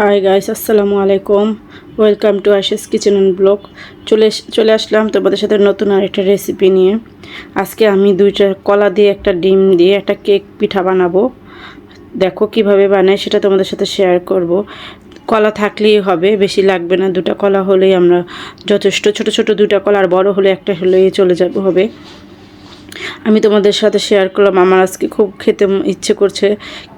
High guys আসসালামু আলাইকুম welcome to Ashis kitchen and blog চলে চলে আসলাম তোমাদের সাথে নতুন আরেকটা রেসিপি নিয়ে। আজকে আমি দুইটা কলা দিয়ে একটা ডিম দিয়ে একটা কেক পিঠা বানাবো। দেখো কীভাবে বানাই সেটা তোমাদের সাথে শেয়ার করব। কলা থাকলেই হবে, বেশি লাগবে না। দুটো কলা হলেই আমরা যথেষ্ট, ছোট ছোট দুটো কলা আর বড় হলে একটা হলেই চলে যাবে, হবে। আমি তোমাদের সাথে শেয়ার করলাম। আমার আজকে খুব খেতে ইচ্ছে করছে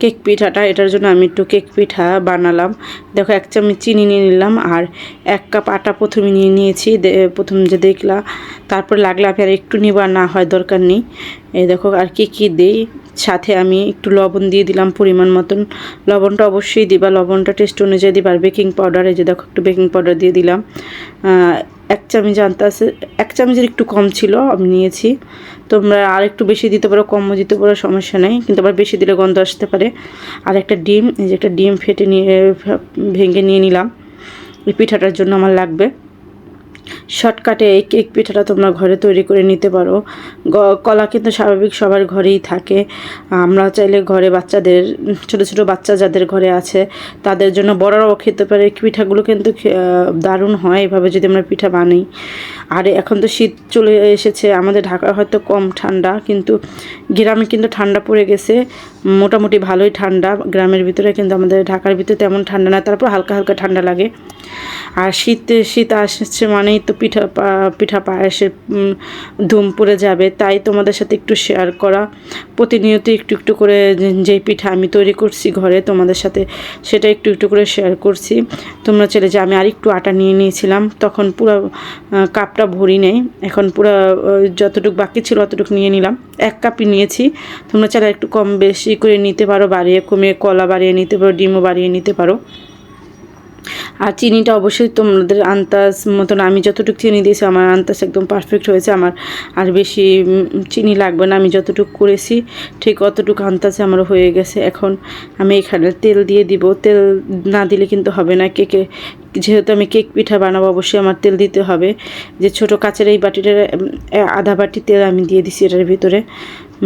কেক পিঠাটা। এটার জন্য আমি একটু কেক পিঠা বানালাম। দেখো, এক চামচ চিনি নিয়ে নিলাম আর এক কাপ আটা প্রথমে নিয়ে নিয়েছি। প্রথম যে দেখলা, তারপর লাগলে আমি আর একটু নিবা না হয় দরকার নেই। এই দেখো, আর কি কী দিই? সাথে আমি একটু লবণ দিয়ে দিলাম পরিমাণ মতন। লবণটা অবশ্যই দিবা। লবণটা টেস্ট অনুযায়ী দিবা। আর বেকিং পাউডার এই যে দেখো, একটু বেকিং পাউডার দিয়ে দিলাম। এক চামচ আনতে আছে, এক চামচের একটু কম ছিল, আমি নিয়েছি। তোমরা আর একটু বেশি দিতে পারো, কমও দিতে পারো, সমস্যা নেই। কিন্তু আবার বেশি দিলে গন্ধ আসতে পারে। আর একটা ডিম, এই যে একটা ডিম ফেটে নিয়ে, ভেঙে নিয়ে নিলাম। পিঠাটার জন্য আমার লাগবে। শর্টকাটে এই কেক পিঠাটা তোমরা ঘরে তৈরি করে নিতে পারো। কলা কিন্তু স্বাভাবিক সবার ঘরেই থাকে। আমরা চাইলে ঘরে বাচ্চাদের, ছোট ছোট বাচ্চা যাদের ঘরে আছে, তাদের জন্য বড়রাও খেতে পারে। পিঠাগুলো কিন্তু দারুণ হয় এভাবে যদি আমরা পিঠা বানাই। আর এখন তো শীত চলে এসেছে, আমাদের ঢাকা হয়তো কম ঠান্ডা, কিন্তু গ্রামে কিন্তু ঠান্ডা পড়ে গেছে। মোটামুটি ভালোই ঠান্ডা, গ্রামের ভিতরে কিন্তু আমাদের ঢাকার ভিতরে তেমন ঠান্ডা না, তারপর হালকা হালকা ঠান্ডা লাগে। আর শীতে, শীত আসছে মানেই তো পিঠা পিঠা পায়েসের ধুম পড়ে যাবে, তাই তোমাদের সাথে একটু শেয়ার করা। প্রতিনিয়ত একটু একটু করে যেই পিঠা আমি তৈরি করছি ঘরে, তোমাদের সাথে সেটা একটু একটু করে শেয়ার করছি। তোমরা চলে যে, আমি আর একটু আটা নিয়ে নিয়েছিলাম, তখন পুরো কাপটা ভরি নেই, এখন পুরো যতটুকু বাকি ছিল অতটুকু নিয়ে নিলাম। এক কাপই নিয়েছি, তোমরা চাইলে একটু কম বেশি করে নিতে পারো, বাড়িয়ে কমিয়ে কলা বাড়িয়ে নিতে পারো, ডিমও বাড়িয়ে নিতে পারো। আর চিনিটা অবশ্যই তোমাদের আন্দাজ মতন, আমি যতটুকু চিনি দিয়েছি, আমার আন্দাজ একদম পারফেক্ট হয়েছে, আমার আর বেশি চিনি লাগবে না, আমি যতটুকু করেছি, ঠিক অতটুকু আন্দাজে আমার হয়ে গেছে। এখন আমি এখানে তেল দিয়ে দিব, তেল না দিলে কিন্তু হবে না কেকে। যেহেতু আমি কেক পিঠা বানাবো, অবশ্যই আমার তেল দিতে হবে। যে ছোট কাচের এই বাটিটার আধা বাটি তেল আমি দিয়ে দিছি এটার ভিতরে,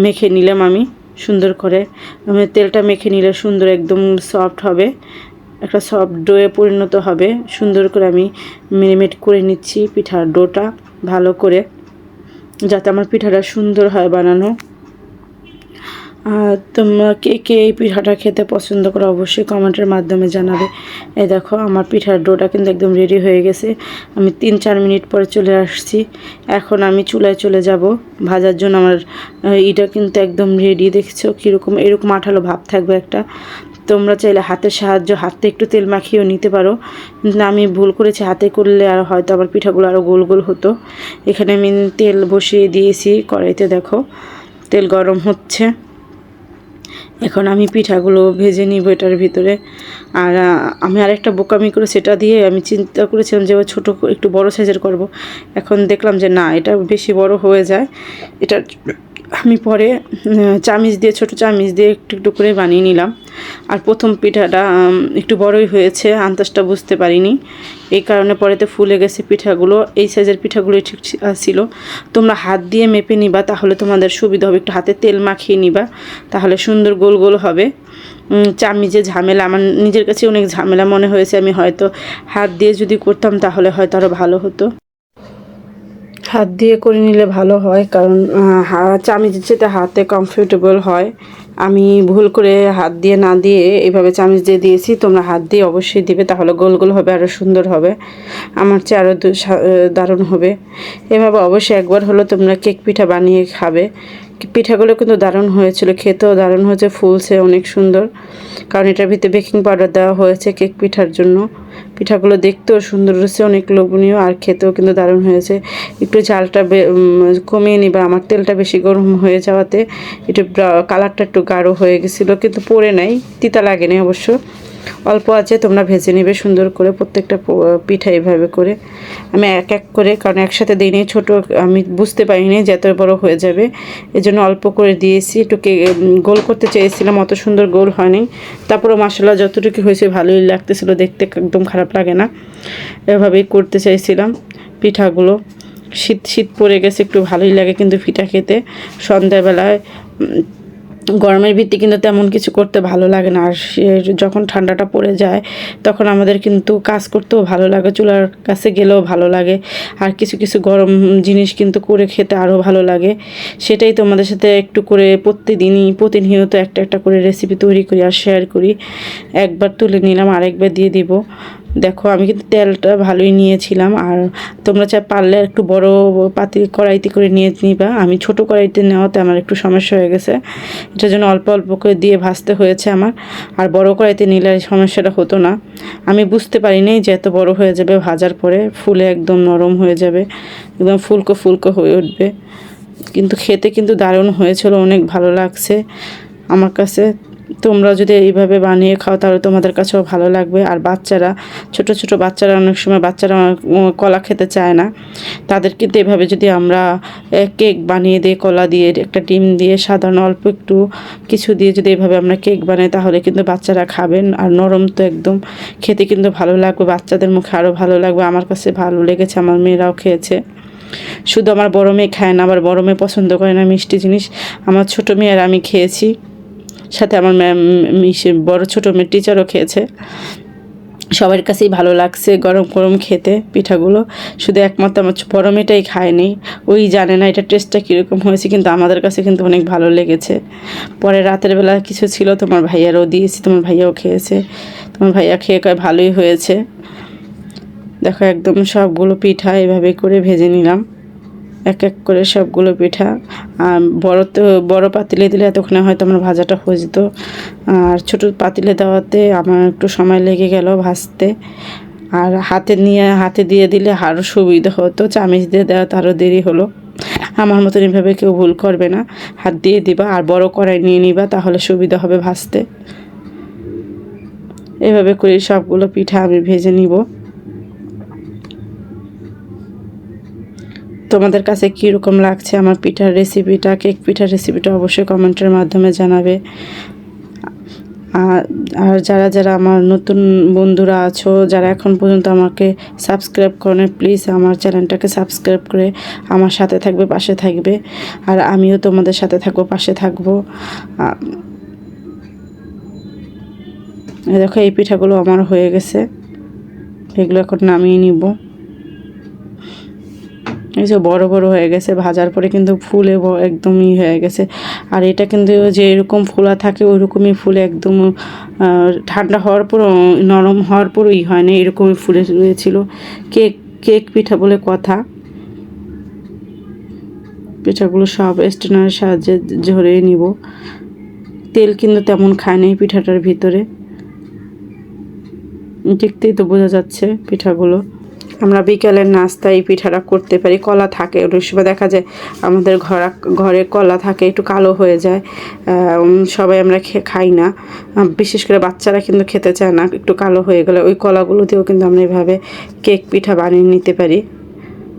মেখে নিলাম আমি। সুন্দর করে। আমি তেলটা মেখে নিলে সুন্দর একদম সফট হবে। একটা সফট ডোয়ে পরিণত হবে। সুন্দর করে আমি মেরিমেট করে নিচ্ছি পিঠার ডোটা ভালো করে, যাতে আমার পিঠাটা সুন্দর হয় বানানো। তোমরা কে কে এই পিঠাটা খেতে পছন্দ করো অবশ্যই কমেন্টের মাধ্যমে জানাবে। এই দেখো, আমার পিঠার ডোটা কিন্তু একদম রেডি হয়ে গেছে। আমি তিন চার মিনিট পরে চলে আসছি। এখন আমি চুলায় চলে যাব। ভাজার জন্য আমার ইটা কিন্তু একদম রেডি দেখছ? কীরকম, এরকম আঠালো ভাব থাকবে একটা। তোমরা চাইলে হাতের সাহায্য, হাতে একটু তেল মাখিয়েও নিতে পারো। কিন্তু আমি ভুল করেছি, হাতে করলে আর হয়তো আবার পিঠাগুলো আরও গোল গোল হতো। এখানে আমি তেল বসিয়ে দিয়েছি কড়াইতে, দেখো। তেল গরম হচ্ছে। এখন আমি পিঠাগুলো ভেজে নিব এটার ভিতরে। আর আমি আরেকটা বোকামি করে সেটা দিয়ে আমি চিন্তা করেছিলাম যে ছোট একটু বড় সাইজের করব। এখন দেখলাম যে না, এটা বেশি বড় হয়ে যায়। এটা আমি পরে চামিচ দিয়ে, ছোট চামিচ দিয়ে একটু একটু করে বানিয়ে নিলাম। আর প্রথম পিঠাটা একটু বড়ই হয়েছে, আন্দাজটা বুঝতে পারিনি। এই কারণে পরেতে ফুলে গেছে পিঠাগুলো। এই সাইজের পিঠাগুলো ঠিক ছিল। তোমরা হাত দিয়ে মেপে নিবা, তাহলে তোমাদের সুবিধা হবে। একটু হাতে তেল মাখিয়ে নিবা, তাহলে সুন্দর গোল গোল হবে। চামিজে ঝামেলা, আমার নিজের কাছে অনেক ঝামেলা মনে হয়েছে। আমি হয়তো হাত দিয়ে যদি করতাম, তাহলে হয়তো আরও ভালো হতো। হাত দিয়ে করে নিলে ভালো হয়, কারণ চামিচের চেয়ে হাতে কমফোর্টেবল হয়, আমি ভুল করে হাত দিয়ে না দিয়ে এভাবে চামিচ দিয়ে দিয়েছি, তোমরা হাত দিয়ে অবশ্যই দিবে, তাহলে গোল গোল হবে আরও সুন্দর হবে। আমার চেয়ে আরও দারুণ হবে। এভাবে অবশ্যই একবার হলো তোমরা কেক পিঠা বানিয়ে খাবে। পিঠাগুলো কিন্তু দারুণ হয়েছিল খেতেও দারুণ হয়েছে ফুলছে অনেক সুন্দর। কারণ এটার ভিতরে বেকিং পাউডার দেওয়া হয়েছে কেক পিঠার জন্য। পিঠাগুলো দেখতেও সুন্দর হয়েছে অনেক লোভনীয় আর খেতেও কিন্তু দারুণ হয়েছে। একটু উম, কমিয়ে নিবা আমার তেলটা বেশি গরম হয়ে যাওয়াতে। একটু কালারটা একটু গাঢ় হয়ে গেছিল কিন্তু পরে নাই তিতা লাগেনি অবশ্য। অল্প আছে, তোমরা ভেজে নেবে, সুন্দর করে প্রত্যেকটা পিঠা এভাবে করে। আমি এক এক করে, কারণ একসাথে দিইনি, ছোট আমি বুঝতে পারিনি যে এত বড় হয়ে যাবে। এজন্য অল্প করে দিয়েছি, একটু গোল করতে চেয়েছিলাম, অত সুন্দর গোল হয়নি। তারপরে মশলা যতটুকু হয়েছে ভালোই লাগতেছিল, দেখতে একদম খারাপ লাগে না। এভাবেই করতে চাইছিলাম পিঠাগুলো। শীত শীত পড়ে গেছে, একটু ভালোই লাগে কিন্তু পিঠা খেতে। সন্ধ্যাবেলায় গরমের ভিত্তি কিন্তু তেমন কিছু করতে ভালো লাগে না। আর যখন ঠান্ডাটা পড়ে যায়, তখন আমাদের কিন্তু কাজ করতেও ভালো লাগে, চুলার কাছে গেলেও ভালো লাগে। আর কিছু কিছু গরম জিনিস কিন্তু করে খেতে আরও ভালো লাগে। সেটাই তোমাদের সাথে একটু করে প্রতিদিনই, প্রতিনিয়ত একটা একটা করে রেসিপি তৈরি করি আর শেয়ার করি। একবার তুলে নিলাম, আরেকবার দিয়ে দিব। দেখো, আমি কিন্তু তেলটা ভালোই নিয়েছিলাম। আর তোমরা চাই পারলে একটু বড় পাতি কড়াইতে করে নিয়ে নিবা। আমি ছোট কড়াইতে নেওয়াতে আমার একটু সমস্যা হয়ে গেছে। এটার জন্য অল্প অল্প করে দিয়ে ভাজতে হয়েছে আমার। আর বড় কড়াইতে নিলে সমস্যাটা হতো না। আমি বুঝতে পারিনি যে এত বড় হয়ে যাবে ভাজার পরে। ফুলে একদম নরম হয়ে যাবে। একদম ফুলকো ফুলকো হয়ে উঠবে। কিন্তু খেতে কিন্তু দারুণ হয়েছিল, অনেক ভালো লাগছে। আমার কাছে তোমরা যদি এইভাবে বানিয়ে খাও, তাহলে তোমাদের কাছেও ভালো লাগবে। আর বাচ্চারা, ছোট ছোট বাচ্চারা, অনেক সময় বাচ্চারা কলা খেতে চায় না। তাদের কিন্তু এভাবে যদি আমরা কেক বানিয়ে দিই কলা দিয়ে, একটা ডিম দিয়ে, সাধারণ অল্প একটু কিছু দিয়ে যদি এভাবে আমরা কেক বানাই, তাহলে কিন্তু বাচ্চারা খাবেন। আর নরম তো একদম, খেতে কিন্তু ভালো লাগবে, বাচ্চাদের মুখে আরও ভালো লাগবে। আমার কাছে ভালো লেগেছে, আমার মেয়েরাও খেয়েছে। শুধু আমার বড় মেয়ে খায় না আবার বড় মেয়ে পছন্দ করে না মিষ্টি জিনিস। আমার ছোট মেয়ে আর আমি খেয়েছি। সাথে আমার ম্যাম বড় ছোটো মেয়ে টিচারও খেয়েছে। সবার কাছেই ভালো লাগছে গরম গরম খেতে পিঠাগুলো। শুধু একমাত্র আমার বড় মেয়েটাই খায়নি। ওই জানে না এটা টেস্টটা কীরকম হয়েছে, কিন্তু আমাদের কাছে কিন্তু অনেক ভালো লেগেছে। পরে রাতের বেলা কিছু ছিল, তোমার ভাইয়ারও দিয়েছি, তোমার ভাইয়াও খেয়েছে। তোমার ভাইয়া খেয়ে কয় ভালোই হয়েছে। দেখো একদম সবগুলো পিঠা এভাবে করে ভেজে নিলাম। এক এক করে সবগুলো পিঠা। বড় তো, বড় পাতিলে দিলে এতক্ষণে হয়তো আমার ভাজাটা হয়ে যেত। আর ছোটো পাতিলে দেওয়াতে আমার একটু সময় লেগে গেল ভাজতে। আর হাতে নিয়ে, হাতে দিয়ে দিলে আরও সুবিধা হতো। চামিচ দিয়ে দেওয়া আরও দেরি হলো। আমার মতন এভাবে কেউ ভুল করবে না। হাত দিয়ে দিবা আর বড় কড়াই নিয়ে নিবা, তাহলে সুবিধা হবে ভাজতে। এভাবে করে সবগুলো পিঠা আমি ভেজে নিব। তোমাদের কাছে কীরকম লাগছে আমার পিঠার রেসিপিটা কেক পিঠার রেসিপিটা অবশ্যই কমেন্টের মাধ্যমে জানাবে। আর যারা যারা আমার নতুন বন্ধুরা আছো, যারা এখন পর্যন্ত আমাকে সাবস্ক্রাইব করে প্লিজ আমার চ্যানেলটাকে সাবস্ক্রাইব করে আমার সাথে থাকবে, পাশে থাকবে। আর আমিও তোমাদের সাথে থাকব, পাশে থাকব। দেখো, এই পিঠাগুলো আমার হয়ে গেছে। এগুলো এখন নামিয়ে নিব। এই যে বড় বড় হয়ে গেছে, ভাজার পরে কিন্তু ফুলে একদমই হয়ে গেছে। আর এটা কিন্তু যে এরকম ফোলা থাকে, ওইরকমই ফুলে একদম ঠান্ডা হওয়ার পর নরম হওয়ার পরই হয় না, এরকমই ফুলে রয়েছিল। কেক কেক পিঠা বলে কথা। পিঠাগুলো সব স্টেনারের সাহায্যে ঝরিয়ে নিব। তেল কিন্তু তেমন খায় নাই পিঠাটার ভিতরে। দেখতেই তো বোঝা যাচ্ছে পিঠাগুলো। আমরা বিকালের নাস্তায় এই পিঠাটা করতে পারি কলা থাকে। অনেক সময় দেখা যায় আমাদের ঘর ঘরে কলা থাকে একটু কালো হয়ে যায়। সবাই আমরা খে- খাই না। বিশেষ করে বাচ্চারা কিন্তু খেতে চায় না একটু কালো হয়ে গেলে। ওই কলাগুলো দিয়েও কিন্তু আমরা এভাবে কেক পিঠা বানিয়ে নিতে পারি।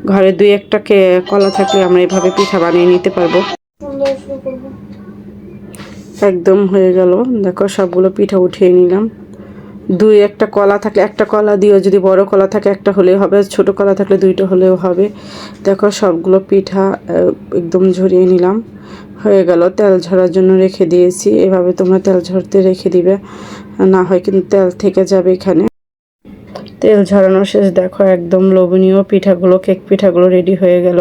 ঘরে দুই একটা কে কলা থাকলে আমরা এভাবে পিঠা বানিয়ে নিতে পারব। একদম হয়ে গেল। দেখো সবগুলো পিঠা উঠিয়ে নিলাম। দুই একটা কলা থাকলে, একটা কলা দিও যদি বড় কলা থাকে, একটা হলেও হবে, ছোট কলা থাকলে দুইটা হলেও হবে। দেখো, সবগুলো পিঠা একদম ঝরিয়ে নিলাম। হয়ে গেল, তেল ঝরার জন্য রেখে দিয়েছি। এভাবে তোমরা তেল ঝরতে রেখে দিবে। না হয় কিন্তু তেল থেকে যাবে এখানে। তেল ঝরানো শেষ। দেখো একদম লোভনীয় পিঠাগুলো, কেক পিঠাগুলো রেডি হয়ে গেল।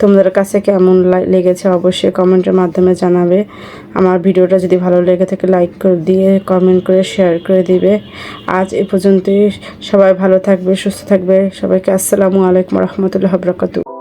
তোমাদের কাছে কেমন লেগেছে অবশ্যই কমেন্টের মাধ্যমে জানাবে। আমার ভিডিওটা যদি ভালো লেগে থাকে লাইক করে দিয়ে কমেন্ট করে শেয়ার করে দিবে। আজ এ পর্যন্তই। সবাই ভালো থাকবে, সুস্থ থাকবে। সবাইকে আসসালামু আলাইকুম রহমতুল্লাহ বরকাতু